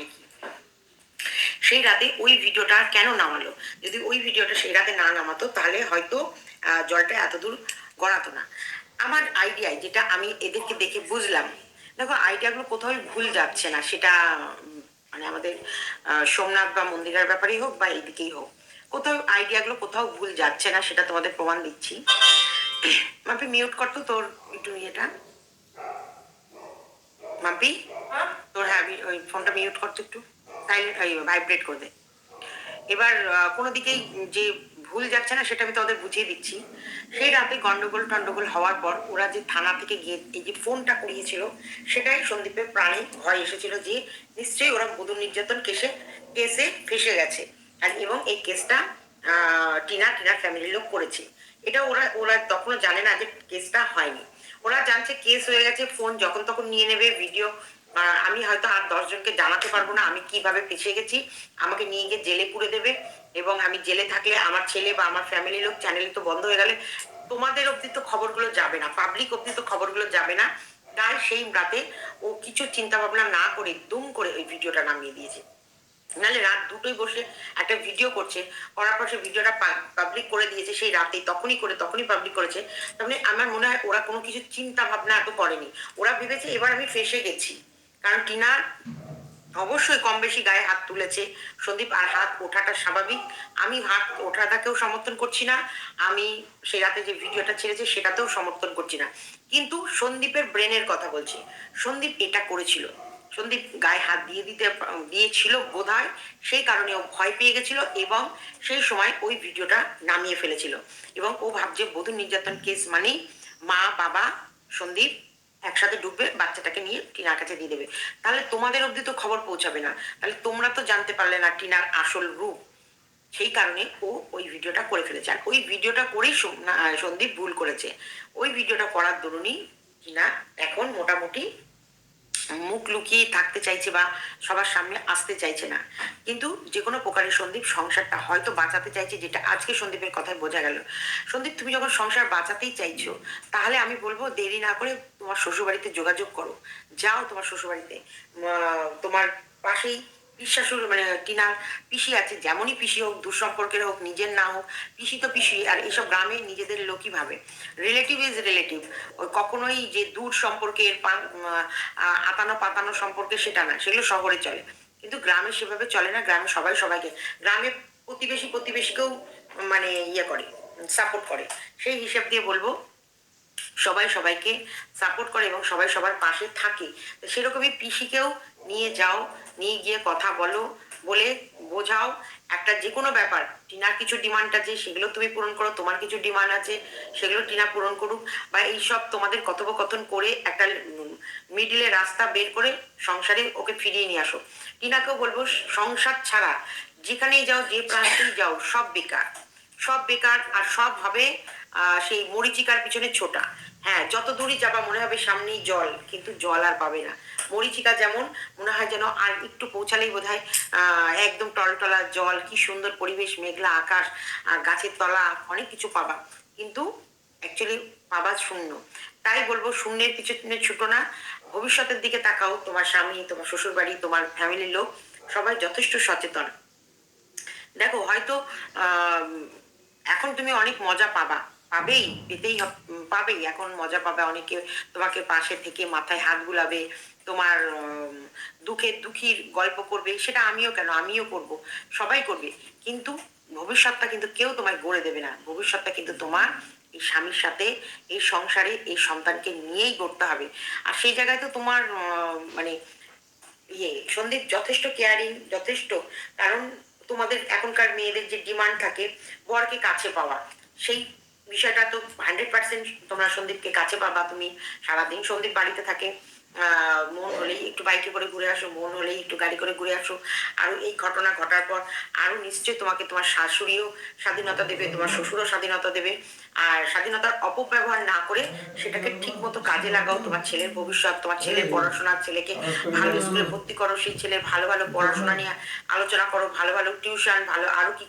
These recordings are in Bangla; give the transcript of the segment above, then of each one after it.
মানে কি? সেই রাতে ওই ভিডিওটা কেন নামালো? যদি ওই ভিডিওটা সেই রাতে না নামাতো, তাহলে হয়তো জলটা এত দূর গড়াতো না। আমার আইডিয়ায় যেটা আমি এদেরকে দেখে বুঝলাম, দেখো আইডিয়াগুলো কোথাও ভুল যাচ্ছে না, সেটা মানে আমাদের সোমনাথ বা মন্দিরের ব্যাপারেই হোক বা এইদিকেই হোক, কোথাও আইডিয়াগুলো কোথাও ভুল যাচ্ছে না, সেটা তোমাদের প্রমাণ দিচ্ছি। মাম্পি মিউট করতো তোর একটু ইয়েটা। মাম্পি, তোর হ্যাঁ ওই ফোনটা মিউট করতো একটু। সাইলেন্ট ভাইব্রেট করে দে। এবার কোনো দিকেই যে ভুল যাচ্ছে না, সেটা আমি তোমাদের বুঝিয়ে দিচ্ছি। সেই রাতে গন্ডগোল টন্ডগোল হওয়ার পর ওরা যে থানা থেকে গিয়ে এই যে ফোনটা করিয়েছিল, সেটাই সন্দীপের প্রাণে ভয় এসেছিল যে নিশ্চয়ই ওরা বধূ নির্যাতন কেসে কেসে ফেসে গেছে। এবং এই কেসটা টিনা, টিনার ফ্যামিলির লোক করেছে। এটা ওরা ওরা তখনও জানে না যে কেসটা হয়নি। ওরা জানছে কেস হয়ে গেছে ফোন যখন তখন নিয়ে নেবে ভিডিও আমি হয়তো আর দশজনকে জানাতে পারব না, আমি কীভাবে পিছিয়ে গেছি, আমাকে নিয়ে গিয়ে জেলে পুরে দেবে, এবং আমি জেলে থাকলে আমার ছেলে বা আমার ফ্যামিলির লোক চ্যানেল তো বন্ধ হয়ে গেলে, তোমাদের অব্দি তো খবরগুলো যাবে না পাবলিক অব্দি তো খবরগুলো যাবে না। তাই সেই রাতে ও কিছু চিন্তা ভাবনা না করে, দুম করে ওই ভিডিওটা নামিয়ে দিয়েছে। নাহলে রাত দুটোই বসে একটা ভিডিও করছে, করার পর সে ভিডিওটা পাবলিক করে দিয়েছে সেই রাতেই তখনই করে, তখনই পাবলিক করেছে। মানে আমার মনে হয় ওরা কোনো কিছু চিন্তা ভাবনা এত করেনি। ওরা ভেবেছে এবার আমি ফেসে গেছি। কারণ টিনা অবশ্যই কম বেশি গায়ে হাত তুলেছে। সন্দীপ, আর হাত ওঠাটা স্বাভাবিক। আমি হাত ওঠাটাকেও সমর্থন করছি না। আমি সে রাতে যে ভিডিওটা ছেড়েছে সেটাতেও সমর্থন করছি না। কিন্তু সন্দীপের ব্রেনের কথা বলছি। সন্দীপ এটা করেছিল। সন্দীপ গায়ে হাত দিয়ে দিতে দিয়েছিল বোধ হয় সেই কারণে ও ভয় পেয়ে গেছিল এবং সেই সময় ওই ভিডিওটা নামিয়ে ফেলেছিল। এবং ও ভাবছে বধূ নির্যাতন কেস মানেই মা, বাবা, সন্দীপ একসাথে ডুববে বাচ্চাটাকে নিয়ে টিনার কাছে দিয়ে দেবে। তাহলে তোমাদের অবধি তো খবর পৌঁছাবে না। তাহলে তোমরা তো জানতে পারলে না টিনার আসল রূপ। সেই কারণে ও ওই ভিডিওটা করে ফেলেছে। আর ওই ভিডিওটা করেই সন্দীপ ভুল করেছে। ওই ভিডিওটা করার দরুনই টিনা এখন মোটামুটি মুখ লুকিয়ে থাকতে চাইছে বা সবার সামনে আসতে চাইছে না। কিন্তু যে কোনো প্রকারের সন্দীপ সংসারটা হয়তো বাঁচাতে চাইছে, যেটা আজকে সন্দীপের কথায় বোঝা গেল। সন্দীপ, তুমি যখন সংসার বাঁচাতেই চাইছো, তাহলে আমি বলব দেরি না করে তোমার শ্বশুরবাড়িতে যোগাযোগ করো। যাও তোমার শ্বশুরবাড়িতে। তোমার পাশেই পিসাশুর মানে টিনার পিসি আছে, যেমনই পিসি হোক, দুঃসম্পর্কের হোক, নিজের না হোক, পিসি তো পিসি, আর এইসব গ্রামে নিজেদের লোকই ভাবে। রিলেটিভ ইজ রিলেটিভ ওই কখনোই যে দূর পা- আতানো পাতানো সম্পর্কে সেটা না, সেগুলো শহরে চলে। কিন্তু গ্রামে সেভাবে চলে না, গ্রামে সবাই সবাইকে, গ্রামে প্রতিবেশী প্রতিবেশীকেও মানে ইয়ে করে সাপোর্ট করে। সেই হিসাব দিয়ে বলব, সবাই সবাইকে সাপোর্ট করে এবং সবাই সবার পাশে থাকে। সেরকমই পিসিকেও নিয়ে যাও নিয়ে গিয়ে কথা বলো, বলে বোঝাও। একটা যে কোনো ব্যাপার, টিনার কিছু ডিমান্ড আছে, সেগুলো তুমি পূরণ করো, তোমার কিছু ডিমান্ড আছে, সেগুলো টিনা পূরণ করুক। বা এইসব তোমাদের কথোপকথন করে একটা মিডিলে রাস্তা বের করে সংসারে ওকে ফিরিয়ে নিয়ে আসো। টিনাকেও বলব, সংসার ছাড়া, যেখানেই যাও, যে প্রান্তেই যাও, সব বেকার। সব বেকার আর সব হবে সেই মরিচিকার পিছনে ছোটা। হ্যাঁ যত দূরই যাবা, মনে হবে সামনেই জল, কিন্তু জল আর পাবে না। মরিচিকা যেমন, মনে হয় যেন আর একটু পৌঁছালেই বোধ হয় একদম টলটলা জল, কি সুন্দর পরিবেশ, মেঘলা আকাশ, আর গাছের তলা, অনেক কিছু পাবা। কিন্তু অ্যাকচুয়ালি পাবা শূন্য। তাই বলব, শূন্যের পিছনে ছুটো না। ভবিষ্যতের দিকে তাকাও, তোমার স্বামী, তোমার শ্বশুরবাড়ি, তোমার ফ্যামিলির লোক, সবাই যথেষ্ট সচেতন। দেখো, হয়তো এখন তুমি অনেক মজা পাবা। পাবেই, পেতেই পাবেই। এখন মজা পাবে অনেকে, তোমাকে পাশে থেকে মাথায় হাত বুলাবে, তোমার দুঃখের দুঃখীর গল্প করবে, সেটা আমিও কেন? আমিও করব, সবাই করবে। কিন্তু ভবিষ্যৎটা কিন্তু কেউ তোমায় গড়ে দেবে না। ভবিষ্যৎটা কিন্তু তোমার এই স্বামীর সাথে, এই সংসারে, এই সন্তানকে নিয়েই গড়তে হবে। আর সেই জায়গায় তো তোমার মানে ইয়ে সন্দীপ যথেষ্ট কেয়ারিং যথেষ্ট। কারণ তোমাদের এখনকার মেয়েদের যে ডিমান্ড থাকে, বরকে কাছে পাওয়া, সেই বিষয়টা তো হান্ড্রেড পার্সেন্ট তোমরা সন্দীপকে কাছে পাবা, তুমি সারাদিন সন্দীপ বাড়িতে থাকে। মন হলেই একটু বাইকে করে ঘুরে আসো, মন হলেই একটু গাড়ি করে ঘুরে আসো। আরও এই ঘটনা ঘটার পর আরও নিশ্চয়ই তোমাকে তোমার শাশুড়িও স্বাধীনতা দেবে, তোমার শ্বশুরও স্বাধীনতা দেবে। আর স্বাধীনতার অপব্যবহার না করে সেটাকে ঠিক মতো কাজে লাগাও। তোমার ছেলের ভবিষ্যৎ, তোমার ছেলের পড়াশোনার ছেলেকে ভালো স্কুলে ভর্তি করো, সেই ছেলের ভালো ভালো পড়াশোনা নিয়ে আলোচনা করো, ভালো ভালো টিউশন ভালো আরও কি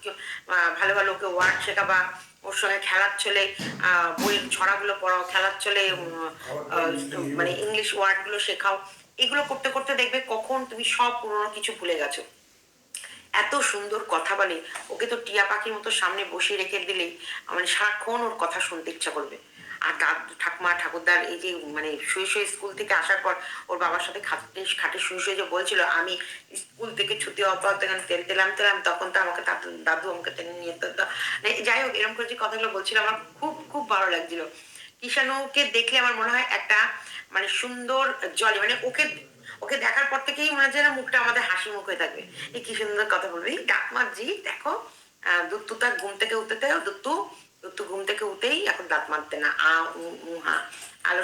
ভালো ভালো ওকে ওয়ার্ড শেখাবা। ওর সঙ্গে খেলার চলে বইয়ের ছড়াগুলো পড়াও খেলার চলে মানে ইংলিশ ওয়ার্ডগুলো শেখাও। এগুলো করতে করতে দেখবে কখন তুমি সব পুরনো কিছু ভুলে গেছো। এত সুন্দর কথা বলে। ওকে তো টিয়া পাখির মতো সামনে বসিয়ে রেখে দিলেই মানে সারাক্ষণ ওর কথা শুনতে ইচ্ছা করবে। আর দাদু ঠাকুমা, ঠাকুরদার এই যে মানে শুয়ে শুয়ে স্কুল থেকে আসার পর ওর বাবার সাথে খাটে খাটে শুয়ে শুয়ে যে বলছিল, আমি স্কুল থেকে ছুটি পর তখন তেল তেলাম তেলাম, তখন তো আমাকে দাদু দাদু আমাকে টেনে নিয়ে তো মানে যাই হোক, এরকম করে যে কথাগুলো বলছিল, আমার খুব খুব ভালো লাগছিল। কিষাণুকে দেখলে আমার মনে হয় একটা মানে সুন্দর জলে মানে ওকে ওকে দেখার পর থেকেই মনে হচ্ছে না মুখটা আমাদের হাসি মুখ হয়ে থাকবে। এই কি সুন্দর কথা বলবি? ডাকমার জি দেখো দুত্তু তার ঘুম থেকে উঠতে, দুত্তু দুত্তু ঘুম থেকে উঠেই এখন দাঁত মারতে না আ উ হা। আলো